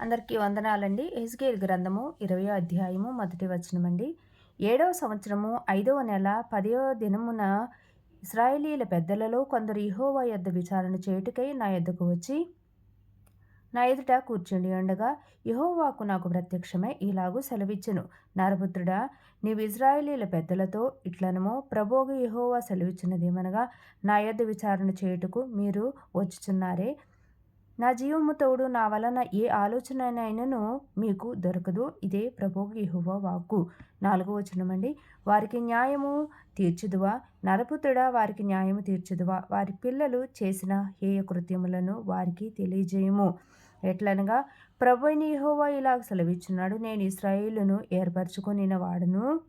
అందరికీ వందనాలండి. ఎస్గేల్ గ్రంథము ఇరవై అధ్యాయము మొదటి వచనమండి. ఏడవ సంవత్సరము ఐదవ నెల పదవ దినమున ఇస్రాయేలీల పెద్దలలో కొందరు ఇహోవా యొద్ద విచారణ చేయుటకై నా యొద్దకు వచ్చి నా ఎదుట కూర్చుండి ఉండగా యహోవాకు నాకు ప్రత్యక్షమై ఇలాగూ సెలవిచ్చును. నరపుత్రుడా నీవు ఇజ్రాయేలీల పెద్దలతో ఇట్లనమో ప్రభోగ యహోవా సెలవిచ్చినదేమనగా నా యొద్ద విచారణ చేయుటకు మీరు వచ్చుచున్నారే. నా జీవము తోడు నా వలన ఏ ఆలోచననైనను మీకు దొరకదు. ఇదే ప్రభువు యహువ వాక్కు. నాలుగో వచనమండి వారికి న్యాయము తీర్చుదువా? నరపుతుడా వారికి న్యాయము తీర్చుదువా? వారి పిల్లలు చేసిన హేయ కృత్యములను వారికి తెలియజేయము. ఎట్లనగా ప్రభుని యహోవా ఇలా సెలవిచ్చున్నాడు. నేను ఇస్రాయిలును ఏర్పరచుకొనిన వాడును.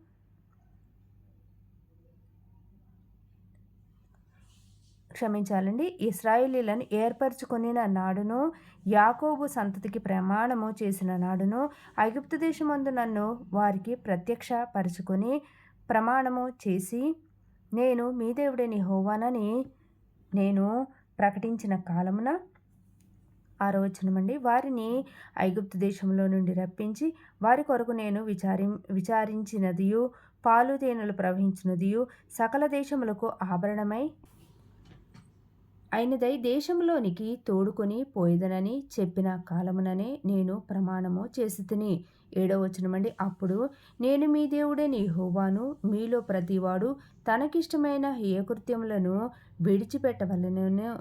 క్షమించాలండి. ఇస్రాయేలీలను ఏర్పరచుకొనిన నాడును యాకోబు సంతతికి ప్రమాణము చేసిన నాడును ఐగుప్తు దేశమందు నన్ను వారికి ప్రత్యక్ష పరుచుకొని ప్రమాణము చేసి నేను మీ దేవుడిని హోవానని నేను ప్రకటించిన కాలమున ఆరోచనమండి వారిని ఐగుప్తు దేశంలో నుండి రప్పించి వారి కొరకు నేను విచారి విచారించినదియు పాలు తేనెలు ప్రవహించినదియు సకల దేశములకు ఆభరణమై అయినదై దేశంలోనికి తోడుకొని పోయేదనని చెప్పిన కాలముననే నేను ప్రమాణము చేసి తిని. ఏడవచనమండి అప్పుడు నేను మీ దేవుడని హోవాను మీలో ప్రతివాడు తనకిష్టమైన హేయకృత్యములను విడిచిపెట్టవలనను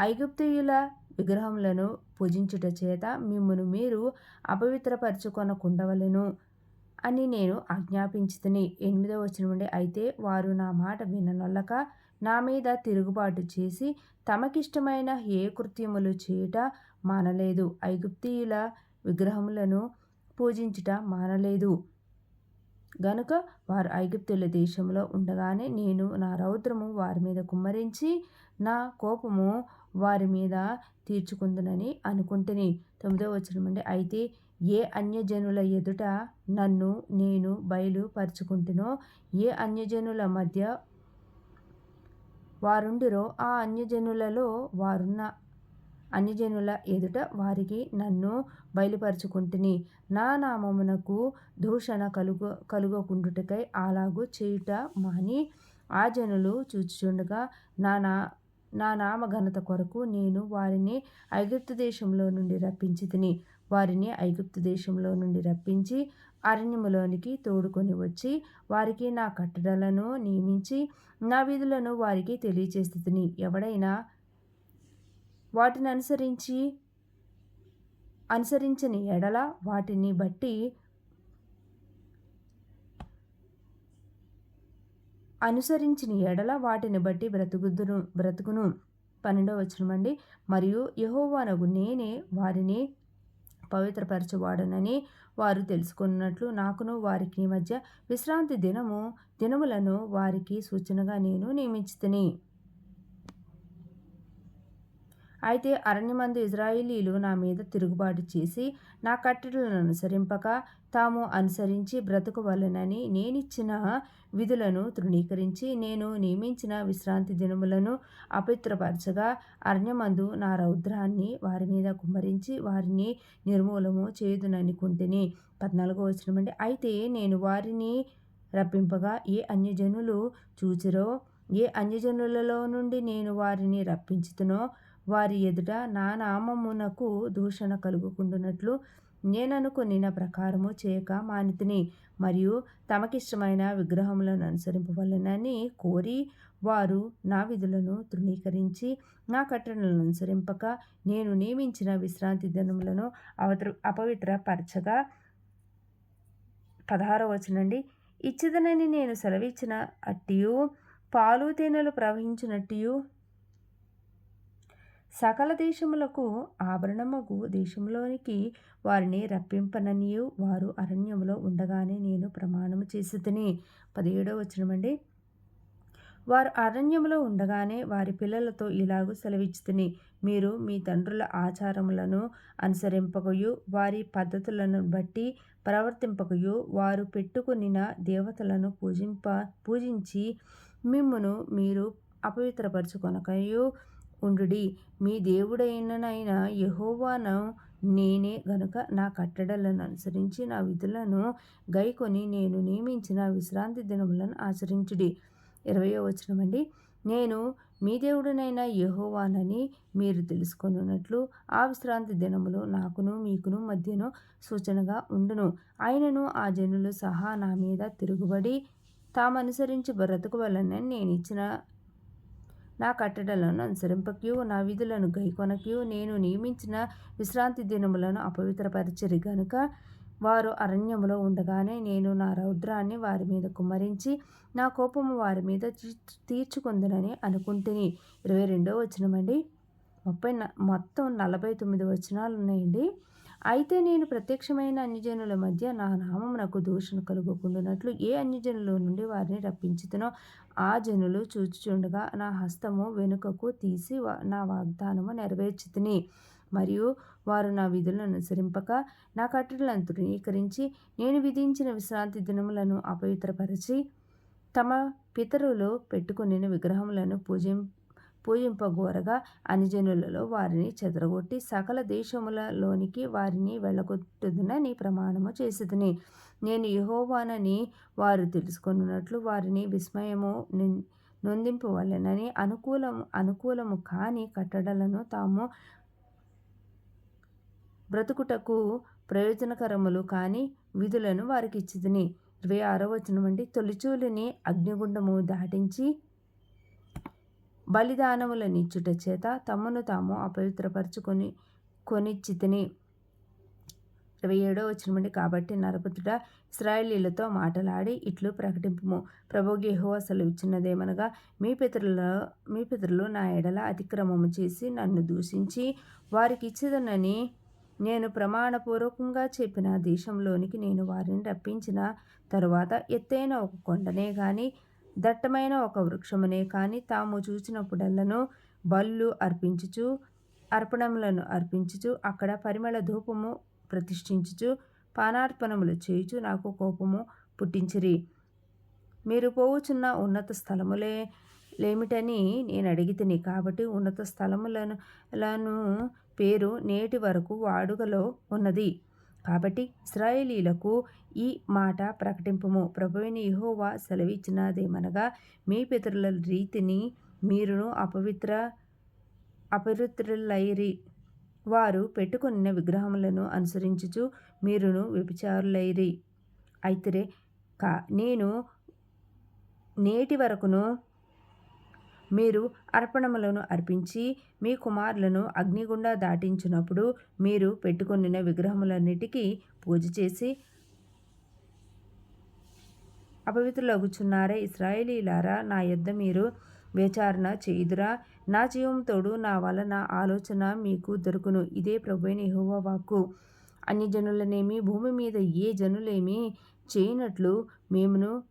ఐగుప్తియుల విగ్రహములను పూజించుట చేత మిమ్మను మీరు అపవిత్రపరచుకొనకుండవలను అని నేను ఆజ్ఞాపించుతుని ఎనిమిదవ వచనం అయితే వారు నా మాట విననొల్లక నా మీద తిరుగుబాటు చేసి తమకిష్టమైన ఏ కృత్యములు చేయుట మానలేదు. ఐగుప్తీయుల విగ్రహములను పూజించుట మానలేదు. గనుక వారు ఐగుప్తుల దేశంలో ఉండగానే నేను నా రౌద్రము వారి మీద కుమ్మరించి నా కోపము వారి మీద తీర్చుకుందునని అనుకుంటుని. తొమ్మిదో వచ్చిన అయితే ఏ అన్యజనుల ఎదుట నన్ను నేను బయలుపరుచుకుంటునో ఏ అన్యజనుల మధ్య వారుండిరో ఆ అన్యజనులలో వారున్న అన్యజనుల ఎదుట వారికి నన్ను బయలుపరుచుకుంటుని. నా నామమునకు దూషణ కలుగు కలుగకుండుటకై అలాగూ చేయుట మాని ఆ జనులు చూచుచుండగా నా నా నా నామ ఘనత కొరకు నేను వారిని ఐగుప్తు దేశంలో నుండి రప్పించి తిని వారిని ఐగుప్తు దేశంలో నుండి రప్పించి అరణ్యములోనికి తోడుకొని వచ్చి వారికి నా కట్టడలను నియమించి నా విధులను వారికి తెలియచేస్తుంది ఎవడైనా వాటిని అనుసరించి అనుసరించని ఎడల వాటిని బట్టి అనుసరించిన ఎడల వాటిని బట్టి బ్రతుకుదును బ్రతుకును. పన్నెండవ వచ్చినమండి మరియు యహోవానగు నేనే వారిని పవిత్రపరచువాడనని వారు తెలుసుకున్నట్లు నాకును వారికి మధ్య విశ్రాంతి దినము దినములను వారికి సూచనగా నేను నియమించుతుని. అయితే అరణ్యమందు ఇజ్రాయిలీలు నా మీద తిరుగుబాటు చేసి నా కట్టడలను అనుసరింపక తాము అనుసరించి బ్రతుకువలనని నేనిచ్చిన విధులను తృణీకరించి నేను నియమించిన విశ్రాంతి దినములను అపిత్రపరచగా అరణ్యమందు నా రౌద్రాన్ని వారి మీద కుమ్మరించి వారిని నిర్మూలము చేయుదుననుకుంటుని పద్నాలుగో వచ్చినమండి అయితే నేను వారిని రప్పింపగా ఏ అన్యజనులు చూచిరో? ఏ అన్యజనులలో నుండి నేను వారిని రప్పించుతునో? వారి ఎదుట నా నామమునకు దూషణ కలుగుకుంటున్నట్లు నేననుకొనిన ప్రకారము చేయక మానితిని. మరియు తమకిష్టమైన విగ్రహములను అనుసరింపవలనని కోరి వారు నా విధులను తృణీకరించి నా కట్టణలను అనుసరింపక నేను నియమించిన విశ్రాంతి దినములను అవతృ అపవిత్రపరచగా. పదహారవ వచనండి. ఇచ్చిదనని నేను సెలవిచ్చిన అట్టియు పాలు తేనెలు ప్రవహించినట్టు సకల దేశములకు ఆభరణముకు దేశంలోనికి వారిని రప్పింపననియు. వారు అరణ్యములో ఉండగానే నేను ప్రమాణము చేసి తిని పదిహేడో వచ్చినమండి వారు అరణ్యములో ఉండగానే వారి పిల్లలతో ఇలాగూ సెలవిచ్చుతుని. మీరు మీ తండ్రుల ఆచారములను అనుసరింపకయు వారి పద్ధతులను బట్టి ప్రవర్తింపకయు వారు పెట్టుకునిన దేవతలను పూజింప పూజించి మిమ్మును మీరు అపవిత్రపరచుకొనకయు. ఉండుడి. మీ దేవుడైననైన యహోవాను నేనే గనుక నా కట్టడలను అనుసరించి నా విధులను గైకొని నేను నియమించిన విశ్రాంతి దినములను ఆచరించుడి. ఇరవయో వచనమండి. నేను మీ దేవుడునైన యహోవానని మీరు తెలుసుకొనున్నట్లు ఆ విశ్రాంతి దినములో నాకును మీకును మధ్యను సూచనగా ఉండును. ఆయనను ఆ జనులు సహా నా మీద తిరుగుబడి తామనుసరించి బ్రతకవలనని నేను ఇచ్చిన నా కట్టడలను అనుసరింపక్యూ నా విధులను గైకొనక్యూ నేను నియమించిన విశ్రాంతి దినములను అపవిత్రపరిచరి గనుక వారు అరణ్యములో ఉండగానే నేను నా రౌద్రాన్ని వారి మీద కుమ్మరించి నా కోపము వారి మీద తీర్చుకుందనని అనుకుంటుని. ఇరవై రెండో వచనమండి. ముప్పై మొత్తం నలభై తొమ్మిది వచనాలు ఉన్నాయండి. అయితే నేను ప్రత్యక్షమైన అన్యజనుల మధ్య నా నామమునకు దూషణ కలుగుకుండానట్లు ఏ అన్యజనుల నుండి వారిని రప్పించుతునో ఆ జనులు చూచుచుండగా నా హస్తము వెనుకకు తీసి నా వాగ్దానము నెరవేర్చితిని. మరియు వారు నా విధులను అనుసరింపక నా కట్టడలను తృణీకరించి నేను విధించిన విశ్రాంతి దినములను అపవిత్రపరిచి తమ పితరులు పెట్టుకుని విగ్రహములను పూజిం పూజింపగోరగా అనిజనులలో వారిని చెదరగొట్టి సకల దేశములలోనికి వారిని వెళ్ళగొట్టుదునని ప్రమాణము చేసేదని నేను యహోవానని వారు తెలుసుకున్నట్లు వారిని విస్మయము నొందింపవలెనని అనుకూలము అనుకూలము కాని కట్టడలను తాము బ్రతుకుటకు ప్రయోజనకరములు కాని విధులను వారికి ఇచ్చిదిని ఇరవై ఆరో వచనం అండి తొలిచూలిని అగ్నిగుండము దాటించి బలిదానములనిచ్చుట చేత తమను తాము అపవిత్రపరచుకొని కొనిచ్చితిని ఇరవై ఏడో వచ్చినమండి కాబట్టి నరపుతుడ ఇస్రాయలీలతో మాటలాడి ఇట్లు ప్రకటింపము. ప్రభుగేహో అసలు ఇచ్చినదేమనగా మీ పితరుల మీ పితరులు నా ఎడల అతిక్రమము చేసి నన్ను దూషించి వారికి ఇచ్చేదనని నేను ప్రమాణపూర్వకంగా చెప్పిన దేశంలోనికి నేను వారిని రప్పించిన తరువాత ఎత్తైన ఒక కొండనే కానీ దట్టమైన ఒక వృక్షమునే కానీ తాము చూసినప్పుడల్లను బళ్ళు అర్పించుచు అర్పణములను అర్పించుచు అక్కడ పరిమళ ధూపము ప్రతిష్ఠించుచు పానార్పణములు చేయుచు నాకు కోపము పుట్టించిరి. మీరు పోవుచున్న ఉన్నత స్థలములే లేమిటని నేను అడిగితిని. కాబట్టి ఉన్నత స్థలములను పేరు నేటి వరకు వాడుకలో ఉన్నది. కాబట్టి ఇస్రాయేలీలకు ఈ మాట ప్రకటింపము. ప్రభువిని యహోవా సెలవిచ్చినదేమనగా మీ పితరుల రీతిని మీరును అపవిత్ర అపవిత్రులైరి వారు పెట్టుకున్న విగ్రహములను అనుసరించుచు మీరును వ్యభిచారులైరి. అయితే కా నేను నేటి వరకును మీరు అర్పణములను అర్పించి మీ కుమారులను అగ్నిగుండా దాటించినప్పుడు మీరు పెట్టుకొనిన విగ్రహములన్నిటికీ పూజ చేసి అపవిత్రులగుచున్నారే ఇస్రాయేలీలారా నా యొద్ద మీరు విచారణ చేయుదురా. నా జీవంతోడు నా వలన ఆలోచన మీకు దొరుకును. ఇదే ప్రభువైన యెహోవా వాక్కు. అన్ని జనులనేమి భూమి మీద ఏ జనులేమి చేయనట్లు మేమును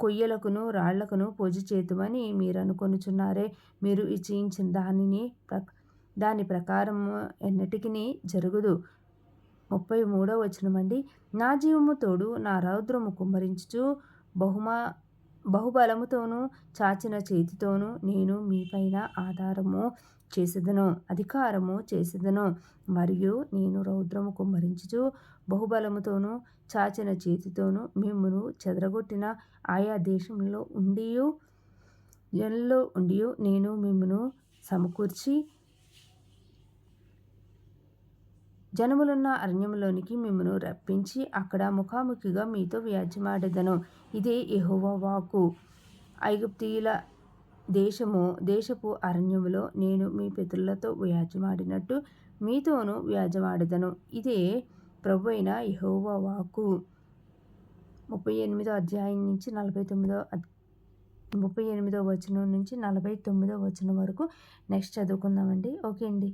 కొయ్యలకును రాళ్ళకును పూజ చేతుమని మీరు అనుకొనుచున్నారే. మీరు ఇచ్చించిన దానిని దాని ప్రకారం ఎన్నటికి జరుగుదు. ముప్పై మూడో వచనమండి. నా జీవము తోడు నా రౌద్రము కుమ్మరించుచు బహుమా బహుబలముతోనూ చాచిన చేతితోనూ నేను మీపైన ఆధారము చేసేదను అధికారము చేసేదను. మరియు నేను రౌద్రము కుమ్మరించుచు బహుబలముతోనూ చాచిన చేతితోనూ మిమ్మును చెదరగొట్టిన ఆయా దేశంలో ఉండి జనుల్లో ఉండి నేను మిమ్మును సమకూర్చి జనములున్న అరణ్యములోనికి మిమ్మను రప్పించి అక్కడ ముఖాముఖిగా మీతో వ్యాజ్యమాడెదను. ఇదే యహోవాకు వాకు ఐగుప్తీయుల దేశము దేశపు అరణ్యములో నేను మీ పితరులతో వ్యాజ్యమాడినట్టు మీతోనూ వ్యాజ్యమాడదను. ఇదే ప్రభు అయిన యహోవా వాకు ముప్పై ఎనిమిదో అధ్యాయం నుంచి నలభై తొమ్మిదో ముప్పై ఎనిమిదో వచనం నుంచి నలభై తొమ్మిదో వచనం వరకు నెక్స్ట్ చదువుకుందామండి. ఓకే అండి.